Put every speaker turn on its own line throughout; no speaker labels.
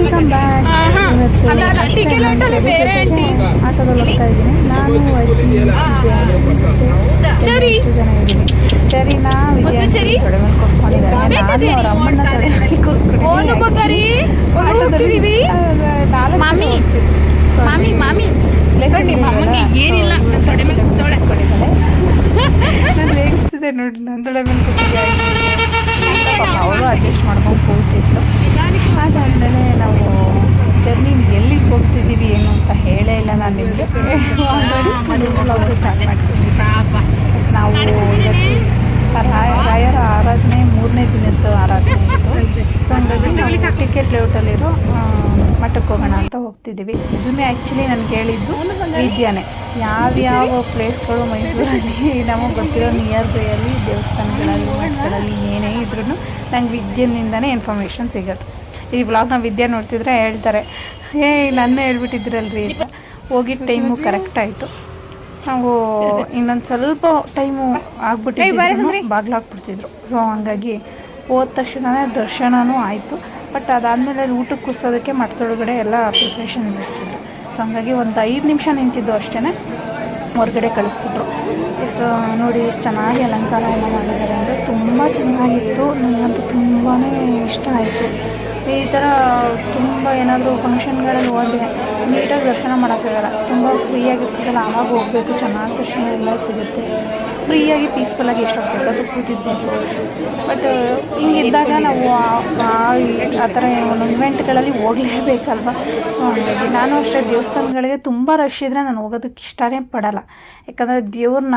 Welcome back. ಆಟೋದಲ್ಲಿ ಹೋಗ್ತಾ ಇದ್ದೀನಿ ನಾನು ಅಜ್ಜಿ ವಿಜಯ. ಎಷ್ಟು ಜನ ಇದ್ದೀನಿ ಚೆರಿನ ವಿಜಯ
ಒಂದು ಚೆರಿ?
ತೊಡೆ ಮೇಲೆ ಕೂರ್ಸ್ಕೊಂಡಿದ್ದಾರೆ ನಾನು.
ಮಾಮಿ, ಮಾಮಿ ಏನಿಲ್ಲ ತೊಡೆ ಮೇಲೆ
ನೋಡಿ ಮೇಲೆ ಕೂತಿದ್ದೆ ಅವಳು ಅಡ್ಜಸ್ಟ್ ಮಾಡ್ಕೊಂಡು ಕೂತಿದ್ಲು ಅದಾದಮೇಲೆ ನಾವು ಜರ್ನಿ ಎಲ್ಲಿಗೆ ಹೋಗ್ತಿದ್ದೀವಿ ಏನು ಅಂತ ಹೇಳೇ ಇಲ್ಲ ನಾನು ನಿಮಗೆ. ಸ್ಟಾರ್ಟ್ ನಾವು ರಾಯ ರಾಯರ ಆರಾಧನೆ, ಮೂರನೇ ದಿನದ್ದು ಆರಾಧನೆ ಇತ್ತು. ಸೊ ಹಂಗಾಗಿ ಟಿಕೆಟ್ ಲೇಔಟಲ್ಲಿರೋ ಮಠಕ್ಕೆ ಹೋಗೋಣ ಅಂತ ಹೋಗ್ತಿದ್ದೀವಿ. ಇದನ್ನೇ ಆ್ಯಕ್ಚುಲಿ ನನಗೆ ಹೇಳಿದ್ದು ವಿದ್ಯಾನೇ. ಯಾವ್ಯಾವ ಪ್ಲೇಸ್ಗಳು ಮೈಸೂರಲ್ಲಿ ನಮಗೆ ಗೊತ್ತಿರೋ ನಿಯರ್ ಬೈಯಲ್ಲಿ ದೇವಸ್ಥಾನಗಳಲ್ಲಿ ಮಠಗಳಲ್ಲಿ ಏನೇ ಇದ್ರೂ ನಂಗೆ ವಿದ್ಯೆಯಿಂದನೇ ಇನ್ಫಾರ್ಮೇಷನ್ ಸಿಗುತ್ತೆ. ಈ ವ್ಲಾಗ್ನ ವಿದ್ಯೆ ನೋಡ್ತಿದ್ರೆ ಹೇಳ್ತಾರೆ. ಏ ನನ್ನ ಹೇಳ್ಬಿಟ್ಟಿದ್ರಲ್ರಿ ಈಗ ಹೋಗಿದ್ದ ಟೈಮು ಕರೆಕ್ಟ್ ಆಯಿತು. ನಾವು ಇನ್ನೊಂದು ಸ್ವಲ್ಪ ಟೈಮು ಆಗ್ಬಿಟ್ಟಿದ್ದು ಬಾಗ್ಲಾಕ್ಬಿಡ್ತಿದ್ರು ಸೊ ಹಂಗಾಗಿ ಹೋದ ತಕ್ಷಣವೇ ದರ್ಶನವೂ ಆಯಿತು. ಬಟ್ ಅದಾದಮೇಲೆ ಊಟಕ್ಕೆ ಕುಸೋದಕ್ಕೆ ಮಠದೊಳಗಡೆ ಎಲ್ಲ ಪ್ರಿಪ್ರೇಷನ್ ನಡೆಸ್ತಿದ್ರು ಸೊ ಹಂಗಾಗಿ ಒಂದು ಐದು ನಿಮಿಷ ನಿಂತಿದ್ದು ಅಷ್ಟೇ ಹೊರಗಡೆ ಕಳಿಸ್ಬಿಟ್ರು. ಸೊ ನೋಡಿ ಎಷ್ಟು ಚೆನ್ನಾಗಿ ಅಲಂಕಾರ ಎಲ್ಲ ಮಾಡಿದ್ದಾರೆ ಅಂದರೆ ತುಂಬ ಚೆನ್ನಾಗಿತ್ತು. ನನಗಂತೂ ತುಂಬಾ ಇಷ್ಟ ಆಯಿತು. ಈ ಥರ ತುಂಬ ಏನಾದರೂ ಫಂಕ್ಷನ್ಗಳಲ್ಲಿ ಹೋದರೆ ನೀಟಾಗಿ ದರ್ಶನ ಮಾಡೋಕ್ಕಾಗಲ್ಲ. ತುಂಬ ಫ್ರೀಯಾಗಿರ್ತದಲ್ಲ ಆವಾಗ ಹೋಗಬೇಕು, ಚೆನ್ನಾಗಿ ದರ್ಶನ ಎಲ್ಲ ಸಿಗುತ್ತೆ. ಫ್ರೀಯಾಗಿ ಪೀಸ್ಫುಲ್ಲಾಗಿ ಎಷ್ಟು ಅದು ಕೂತಿದ್ಬೇಕು ಬಟ್ ಹಿಂಗಿದ್ದಾಗ ನಾವು ಆ- ಥರ ಇವೆಂಟ್ಗಳಲ್ಲಿ ಹೋಗಲೇಬೇಕಲ್ವ? ಸೊ ಹಾಗಾಗಿ ನಾನು ಅಷ್ಟೇ ದೇವಸ್ಥಾನಗಳಿಗೆ ತುಂಬ ರಶ್ ಇದ್ದರೆ ನಾನು ಹೋಗೋದಕ್ಕೆ ಇಷ್ಟನೇ ಪಡೋಲ್ಲ. ಯಾಕಂದರೆ ದೇವ್ರನ್ನ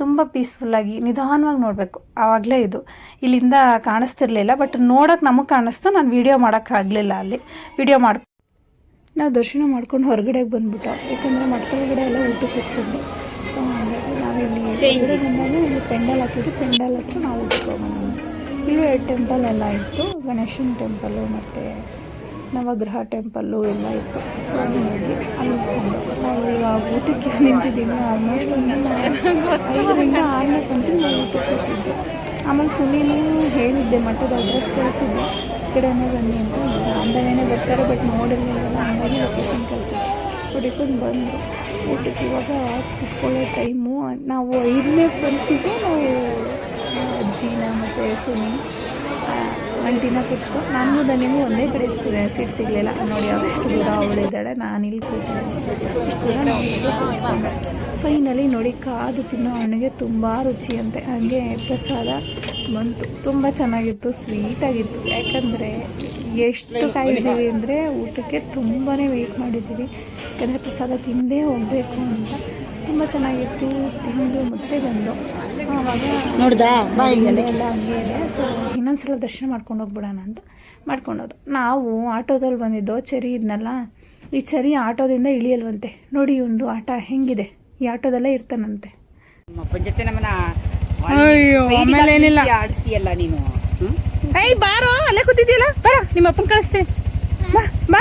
ತುಂಬ ಪೀಸ್ಫುಲ್ಲಾಗಿ ನಿಧಾನವಾಗಿ ನೋಡಬೇಕು. ಆವಾಗಲೇ ಇದು. ಇಲ್ಲಿಂದ ಕಾಣಿಸ್ತಿರ್ಲಿಲ್ಲ ಬಟ್ ನೋಡೋಕೆ ನಮಗೆ ಕಾಣಿಸ್ತು. ನಾನು ವೀಡಿಯೋ ಮಾಡೋಕ್ಕಾಗಲಿಲ್ಲ ಅಲ್ಲಿ. ವೀಡಿಯೋ ಮಾಡಿ ನಾವು ದರ್ಶನ ಮಾಡ್ಕೊಂಡು ಹೊರಗಡೆಗೆ ಬಂದ್ಬಿಟ್ಟು ಯಾಕಂದರೆ ಮಠದೊಳಗಡೆ ಎಲ್ಲ ಊಟ ಕೂತ್ಕೊಂಡು. ಸೊ ಹಾಗಾಗಿ ನಾವಿಲ್ಲಿ ಹೊರಗಡೆ ಬಂದಾಗ ಇಲ್ಲಿ ಪೆಂಡಲ್ ಹಾಕಿದ್ರು. ಪೆಂಡಲ್ ಹತ್ರ ನಾವು ಊಟಕ್ಕೆ ಹೋಗೋಣ ಇಲ್ಲೂ ಎರಡು ಟೆಂಪಲ್ ಎಲ್ಲ ಇತ್ತು. ಗಣೇಶನ ಟೆಂಪಲ್ಲು ಮತ್ತು ನವಗ್ರಹ ಟೆಂಪಲ್ಲು ಎಲ್ಲ ಇತ್ತು. ಸೊ ಹಾಗಾಗಿ ಅಲ್ಲಿ ನಾವು ಈಗ ಊಟಕ್ಕೆ ನಿಂತಿದ್ದೀವಿ. ಆಲ್ಮೋಸ್ಟ್ ಒಂದು ಐದರಿಂದ ಆರನೇ ಗಂಟೆ ನಾವು ಊಟಕ್ಕೆ ಹೋಗ್ತಿದ್ದೆ ಆಮೇಲೆ ಸುನೀಲು ಹೇಳಿದ್ದೆ, ಮಠದ ಅಡ್ರೆಸ್ ಕಳಿಸಿದ್ದೆ. ಈ ಕಡೆನೇ ಬನ್ನಿ ಅಂತ ಅಂದವೇನೇ ಬರ್ತಾರೆ ಬಟ್ ನೋಡಿರಲಿಲ್ಲ ಹಂಗಾಗಿ ಲೊಕೇಶನ್ ಕಳಿಸಿದ್ದೆ. ಹುಡುಕೊಂಡು ಬಂದರು. ಊಟಕ್ಕೆ ಇವಾಗ ಕುತ್ಕೊಳ್ಳೋ ಟೈಮು ನಾವು ಐದನೇ ಬಂತೀವಿ ನಾವು ಅಜ್ಜಿನ ಮತ್ತು ಸುನಿ ಅಂಟಿನ ಕೂರಿಸ್ತು ನಾನು ನನಗೂ ಒಂದೇ ಕಡೆ ಸೀಟ್ ಸಿಗಲಿಲ್ಲ. ನೋಡಿ ಅವಷ್ಟು ದೂರ ಅವಳಿದ್ದಾಳೆ ನಾನು ಇಲ್ಲಿ ಕೂತಿದ್ದೆ ಫೈನಲಿ ನೋಡಿ, ಕಾದು ತಿನ್ನೋ ಹಣ್ಣಿಗೆ ತುಂಬ ರುಚಿಯಂತೆ. ಹಾಗೆ ಪ್ರಸಾದ ಬಂತು. ತುಂಬ ಚೆನ್ನಾಗಿತ್ತು ಸ್ವೀಟಾಗಿತ್ತು ಯಾಕಂದರೆ ಎಷ್ಟು ಕಾಯಿದ್ದೀವಿ ಅಂದರೆ ಊಟಕ್ಕೆ ತುಂಬಾ ವೆಯ್ಟ್ ಮಾಡಿದ್ದೀವಿ. ಯಾಕಂದರೆ ಪ್ರಸಾದ ತಿಂದೇ ಹೋಗಬೇಕು ಅಂತ. ತುಂಬ ಚೆನ್ನಾಗಿತ್ತು ತಿಂದು ಮತ್ತೆ ಬಂದು. ಆವಾಗ
ನೋಡ್ದಾ?
ಎಲ್ಲ ಹಂಗೆ ಇದೆ. ಸೊ ಇನ್ನೊಂದ್ಸಲ ದರ್ಶನ ಮಾಡ್ಕೊಂಡು ಹೋಗ್ಬಿಡೋಣ ಅಂತ ಮಾಡ್ಕೊಂಡೋದು. ನಾವು ಆಟೋದಲ್ಲಿ ಬಂದಿದ್ದೋ ಚರಿ ಇದ್ನಲ್ಲ ಈ ಚರಿ ಆಟೋದಿಂದ ಇಳಿಯಲ್ವಂತೆ. ನೋಡಿ ಒಂದು ಆಟ ಹೆಂಗಿದೆ. ಈ ಆಟೋದಲ್ಲೇ ಇರ್ತಾನಂತೆ.
ಅಪ್ಪನ ಜೊತೆ ನಮ್ಮನ್ನ
ಅಯ್ಯೋ, ಆಮೇಲೆ ಏನಿಲ್ಲ.
ಆಡಿಸ್ತೀಯಲ್ಲ ನೀನು?
ಏಯ್ ಬಾರೋ ಅಲ್ಲೇ ಕೂತಿದ್ಯಲ್ಲ? ಬರೋ ನಿಮ್ಮ ಅಪ್ಪನ ಕಳಿಸ್ತೀನಿ. ಬಾ ಬಾ.